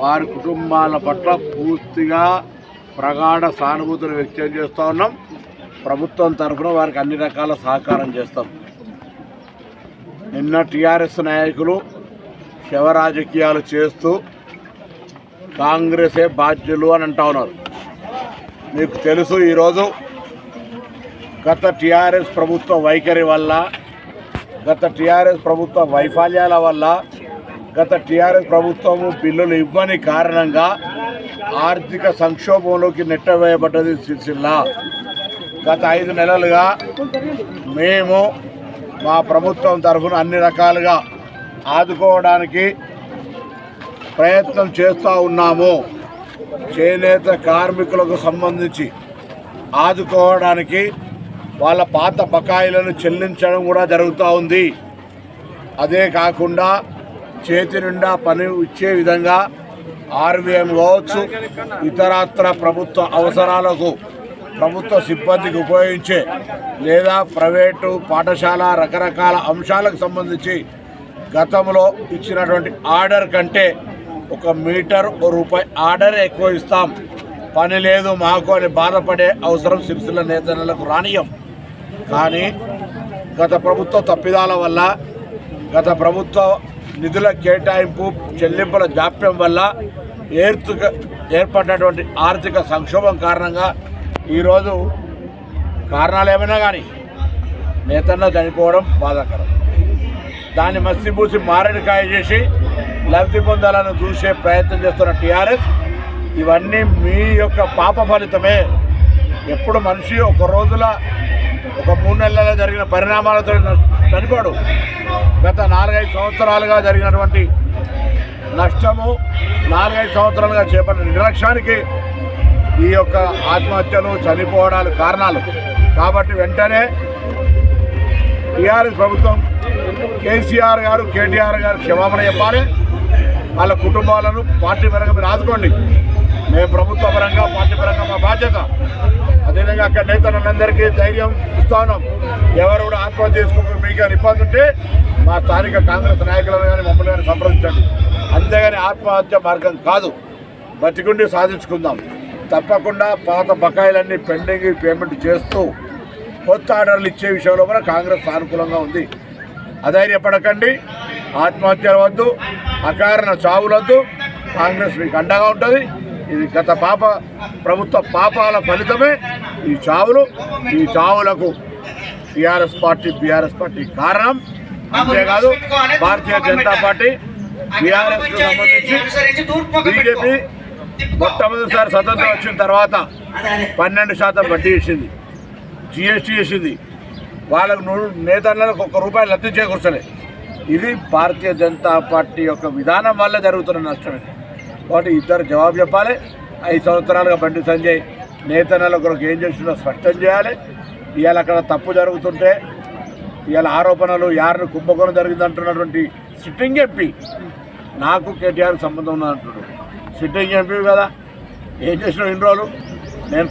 వారి కుటుంబాల పట్ల పూర్తిగా ప్రగాఢ సానుభూతిని వ్యక్తం చేస్తూ ఉన్నాం. ప్రభుత్వం తరఫున వారికి అన్ని రకాల సహకారం చేస్తాం. నిన్న టీఆర్ఎస్ నాయకులు శవ రాజకీయాలు చేస్తూ కాంగ్రెసే బాధ్యులు అని అంటా ఉన్నారు. మీకు తెలుసు ఈరోజు గత టీఆర్ఎస్ ప్రభుత్వ వైఖరి వల్ల గత టీఆర్ఎస్ ప్రభుత్వ వైఫల్యాల వల్ల గత టీఆర్ఎస్ ప్రభుత్వము బిల్లులు ఇవ్వని కారణంగా ఆర్థిక సంక్షోభంలోకి నెట్టవేయబడ్డది సిరిసిల్ల. గత ఐదు నెలలుగా మేము మా ప్రభుత్వం తరఫున అన్ని రకాలుగా ఆదుకోవడానికి ప్రయత్నం చేస్తూ ఉన్నాము. చేనేత కార్మికులకు సంబంధించి ఆదుకోవడానికి వాళ్ళ పాత బకాయిలను చెల్లించడం కూడా జరుగుతూ ఉంది. అదే కాకుండా చేతి నిండా పని ఇచ్చే విధంగా ఆర్వీఎం కావచ్చు ఇతరత్ర ప్రభుత్వ అవసరాలకు ప్రభుత్వ సిబ్బందికి ఉపయోగించే లేదా ప్రైవేటు పాఠశాల రకరకాల అంశాలకు సంబంధించి గతంలో ఇచ్చినటువంటి ఆర్డర్ కంటే ఒక మీటర్ ఓ రూపాయి ఆర్డర్ ఎక్కువ ఇస్తాం. పని లేదు మాకు అని బాధపడే అవసరం సిరిసిల్ల నేతలకు రానియం కానీ గత ప్రభుత్వ తప్పిదాల వల్ల గత ప్రభుత్వ నిధుల కేటాయింపు చెల్లింపుల జాప్యం వల్ల ఏర్తుక ఏర్పడినటువంటి ఆర్థిక సంక్షోభం కారణంగా ఈరోజు కారణాలు ఏమైనా కానీ నేతన్న చనిపోవడం బాధాకరం. దాన్ని మసిపూసి మారడికాయ చేసి లబ్ధి పొందాలని చూసే ప్రయత్నం చేస్తున్న టీఆర్ఎస్ ఇవన్నీ మీ యొక్క పాప ఫలితమే. ఎప్పుడు మనిషి ఒక రోజుల ఒక మూడు నెలల్లో జరిగిన పరిణామాలతో చనిపోడు. గత నాలుగైదు సంవత్సరాలుగా జరిగినటువంటి నష్టము నాలుగైదు సంవత్సరాలుగా చేపట్టిన నిర్లక్ష్యానికి ఈ యొక్క ఆత్మహత్యలు చనిపోవడాలు కారణాలు. కాబట్టి వెంటనే టీఆర్ఎస్ ప్రభుత్వం కేసీఆర్ గారు కేటీఆర్ గారు క్షమాపణ చెప్పాలి. వాళ్ళ కుటుంబాలను పార్టీ పరంగా మీరు ఆదుకోండి. మేము ప్రభుత్వ పరంగా పార్టీ పరంగా మా బాధ్యత. అదేవిధంగా అక్కడ నేతలందరికీ ధైర్యం ఇస్తాను ఎవరు కూడా ఆత్మహత్య చేసుకోకుండా మీకు ఏమైనా ఇబ్బంది ఉంటే మా స్థానిక కాంగ్రెస్ నాయకులను కానీ మమ్మల్ని కానీ సంప్రదించండి. అంతేగాని ఆత్మహత్య మార్గం కాదు. బతికుండి సాధించుకుందాం. తప్పకుండా పాత బకాయిలన్నీ పెండింగ్ పేమెంట్ చేస్తూ కొత్త ఆర్డర్లు ఇచ్చే విషయంలో కూడా కాంగ్రెస్ సానుకూలంగా ఉంది. అధైర్యపడకండి. ఆత్మహత్యలు వద్దు. అకారణ చావులొద్దు కాంగ్రెస్ మీకు అండగా ఉంటుంది. ఇది గత పాప ప్రభుత్వ పాపాల ఫలితమే. ఈ చావులు ఈ చావులకు టీఆర్ఎస్ పార్టీ బీఆర్ఎస్ పార్టీ కారణం. అంతేకాదు భారతీయ జనతా పార్టీ బీఆర్ఎస్ సంబంధించి బీజేపీ మొట్టమొదటిసారి స్వతంత్రం వచ్చిన తర్వాత పన్నెండు శాతం వడ్డీ ఇచ్చింది. జిఎస్టీ ఇచ్చింది. వాళ్ళకు నూరు నేతలకు ఒక్క రూపాయి లబ్ధి చేకూర్చలే. ఇది భారతీయ జనతా పార్టీ యొక్క విధానం వల్ల జరుగుతున్న నష్టం ఇది కాబట్టి ఇద్దరు జవాబు చెప్పాలి. ఐదు సంవత్సరాలుగా బండి సంజయ్ నేతనాల కొరకు ఏం చేస్తుందో స్పష్టం చేయాలి. ఇవాళ అక్కడ తప్పు జరుగుతుంటే ఇవాళ ఆరోపణలు యారిని కుంభకోణం జరిగిందంటున్నటువంటి సిట్టింగ్ ఎంపీ నాకు కేటీఆర్ సంబంధం ఉన్నదంటున్నాడు సిట్టింగ్ ఎంపీ కదా ఏం చేసినావు ఇన్ని రోజులు? నేను